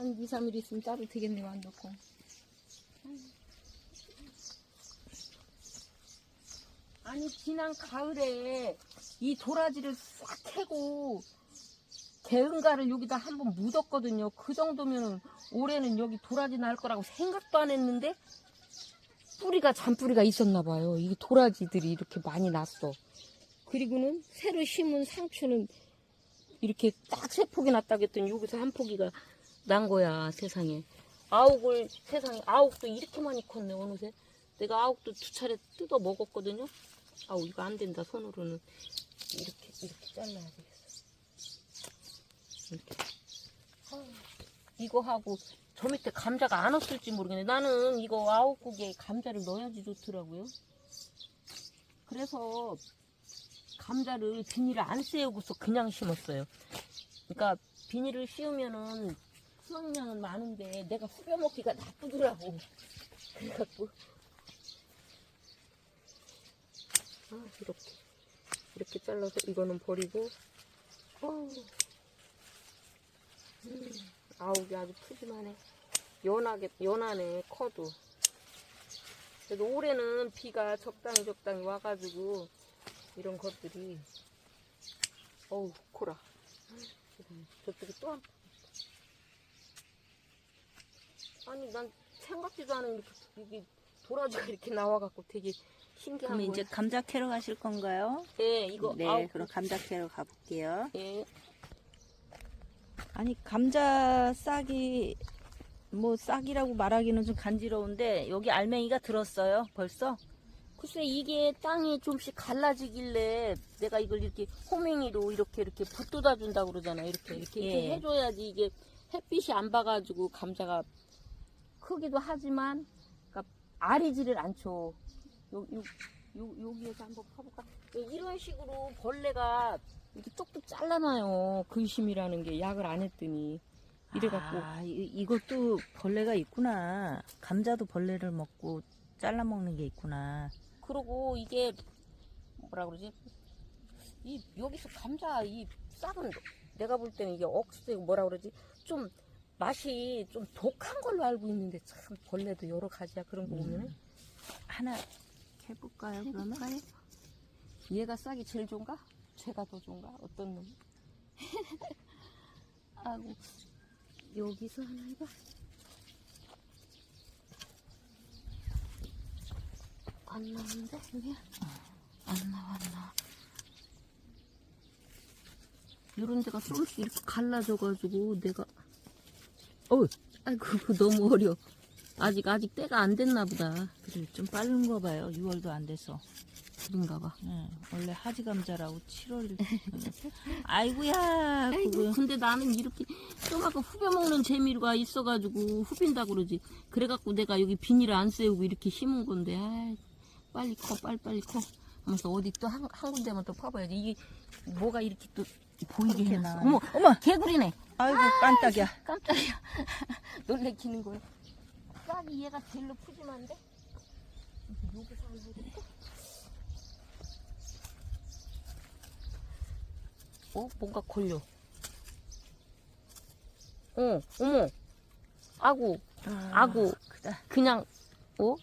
한 2, 3일 있으면 따로 되겠네, 완두콩. 아니, 지난 가을에 이 도라지를 싹 캐고 개은가를 여기다 한번 묻었거든요. 그 정도면 올해는 여기 도라지 날 거라고 생각도 안 했는데 뿌리가 잔뿌리가 있었나 봐요. 이 도라지들이 이렇게 많이 났어. 그리고는 새로 심은 상추는 이렇게 딱 세 폭이 났다고 했더니 여기서 한 포기가 난 거야 세상에. 아욱을 세상에 아욱도 이렇게 많이 컸네 어느새. 내가 아욱도 두 차례 뜯어 먹었거든요. 아우 이거 안 된다 손으로는. 이렇게 이렇게 잘라야 되겠어. 이렇게. 아우, 이거 하고 저 밑에 감자가 안 없을지 모르겠네. 나는 이거 아욱국에 감자를 넣어야지 좋더라고요. 그래서 감자를 비닐을 안 씌우고서 그냥 심었어요. 그러니까 비닐을 씌우면은 수확량은 많은데 내가 후벼 먹기가 나쁘더라고. 그래갖고 아 이렇게 이렇게 잘라서 이거는 버리고 어우, 음, 아욱이 아주 푸짐하네. 연하게 연하네 커도. 그래도 올해는 비가 적당히 적당히 와가지고 이런 것들이 어우 코라 저쪽에 또한 아니 난 생각지도 않은 이렇게 이게 도라지가 이렇게 나와갖고 되게 신기한 그럼 이제 거예요. 감자 캐러 가실 건가요? 예 이거 네, 아우 그럼 감자 캐러 가볼게요. 예 아니 감자 싹이 뭐 싹이라고 말하기는 좀 간지러운데 여기 알맹이가 들었어요. 벌써? 글쎄 이게 땅이 좀씩 갈라지길래 내가 이걸 이렇게 호밍이로 이렇게 이렇게 붙돋아 준다 고 그러잖아 이렇게 이렇게, 이렇게 예. 해줘야지 이게 햇빛이 안 봐가지고 감자가 크기도 하지만 그러니까 아리지를 않죠 요, 요, 요, 여기에서 한번 파볼까 예, 이런 식으로 벌레가 이렇게 쪽쪽 잘라놔요 근심이라는 게 약을 안 했더니 이래갖고 아, 이, 이것도 벌레가 있구나. 감자도 벌레를 먹고 잘라 먹는 게 있구나. 그러고 이게 뭐라 그러지? 이 여기서 감자 이 싹은 내가 볼 때는 이게 억세 뭐라 그러지? 좀 맛이 좀 독한 걸로 알고 있는데 참 벌레도 여러 가지야 그런 거 보면은 하나 캐볼까요? 그러면? 해볼까요? 얘가 싹이 제일 좋은가? 쟤가 더 좋은가? 어떤 놈? 아고 여기서 하나 해봐. 안 나오는데 여기 안 나왔나? 이런 데가 쏠씩 이렇게 갈라져가지고 내가 어 아이고 너무 어려. 아직 아직 때가 안 됐나 보다. 그래, 좀 빠른 거 봐요. 6월도 안 돼서. 그런가 봐. 응, 원래 하지 감자라고 7월. 아이고야, 아이고, 그거. 근데 나는 이렇게 좀 아까 후벼 먹는 재미가 있어가지고 후빈다 그러지. 그래갖고 내가 여기 비닐을 안 세우고 이렇게 심은 건데, 아이, 빨리 커, 빨리 빨리 커. 하면서 어디 또 한 한 군데만 또 파봐야지. 이게 뭐가 이렇게 또 보이게. 나와요. 어머, 어머, 개구리네. 아이고, 깜짝이야. 깜짝이야. 놀래키는 거야. 싹이 얘가 제일로 푸짐한데? 어? 뭔가 걸려. 어, 어머. 아구, 아구. 크다. 그냥, 어?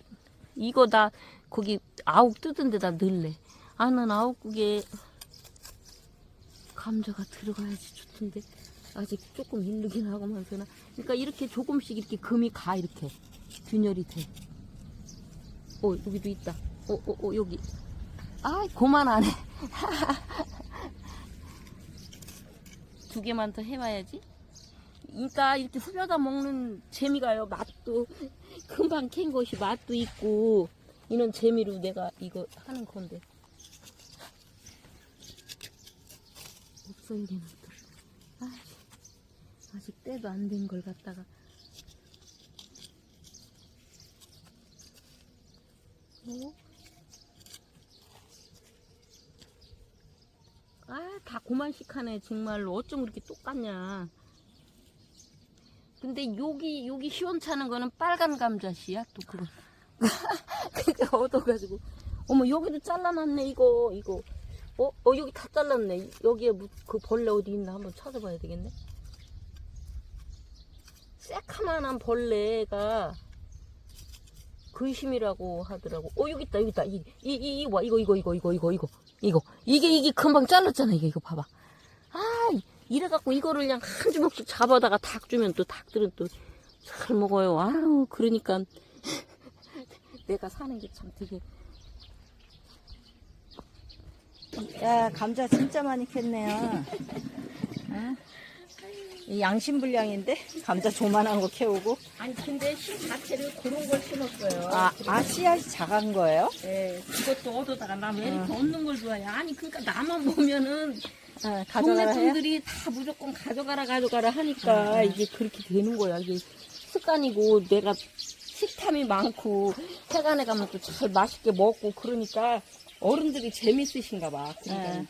이거 나, 거기, 아욱 뜯은 데다 넣을래. 아, 난 아욱국에 감자가 들어가야지 좋던데. 아직 조금 일르긴 하고만서나. 그러니까 이렇게 조금씩 이렇게 금이 가, 이렇게. 균열이 돼. 어, 여기도 있다. 어, 어, 어, 여기. 아, 고만하네. 두 개만 더 해봐야지. 그러니까 이렇게 후벼다 먹는 재미가요. 맛도 금방 캔 것이 맛도 있고 이런 재미로 내가 이거 하는 건데. 없어야겠는 또. 아, 아직 때도 안 된 걸 갖다가. 어? 아, 다 고만식 하네, 정말로. 어쩜 그렇게 똑같냐. 근데 여기, 여기 시원찮은 거는 빨간 감자씨야, 또 그거. 그러니까 얻어가지고. 어머, 여기도 잘라놨네, 이거, 이거. 어? 어, 여기 다 잘랐네. 여기에 뭐, 그 벌레 어디 있나 한번 찾아봐야 되겠네. 새카만한 벌레가 근심이라고 하더라고. 어 여기 있다 여기 있다. 이 이 이 와 이거 이거 이거 이거 이거 이거 이거 이게 이게 금방 잘랐잖아 이게 이거 봐봐. 아 이래갖고 이거를 그냥 한 주먹씩 잡아다가 닭 주면 또 닭들은 또 잘 먹어요. 아우 그러니까 내가 사는 게 참 되게 야 감자 진짜 많이 캤네요. 어? 이 양심불량인데 감자 조만한 거 캐오고 아니 근데 씨 자체를 그런 걸 심었어요. 아, 아 씨앗이 작은 거예요? 예, 그것도 얻어다가 나왜 이렇게 얻는 걸 좋아해? 아니 그러니까 나만 보면은 어, 동네 가져가라 해요? 분들이 다 무조건 가져가라 가져가라 하니까 이게 그렇게 되는 거야. 이게 습관이고 내가 식탐이 많고 해관에 가면 또 잘 맛있게 먹고 그러니까 어른들이 재밌으신가 봐. 그러니까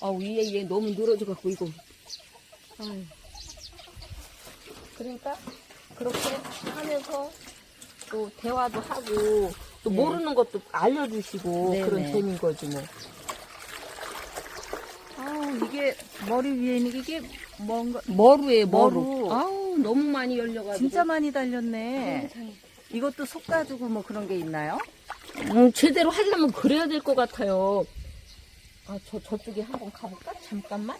아 위에 얘 너무 늘어져 갖고 이거. 아유. 그러니까 그렇게 하면서 또 대화도 하고 또 네. 모르는 것도 알려주시고 네네. 그런 재미인 거지 뭐. 아 이게 머리 위에 있는 게 이게 뭔가 머루에 머루. 머루. 아우 너무 많이 열려가지고. 진짜 많이 달렸네. 이것도 속 가지고 뭐 그런 게 있나요? 음, 제대로 하려면 그래야 될 것 같아요. 아, 저, 저쪽에 한번 가볼까? 잠깐만.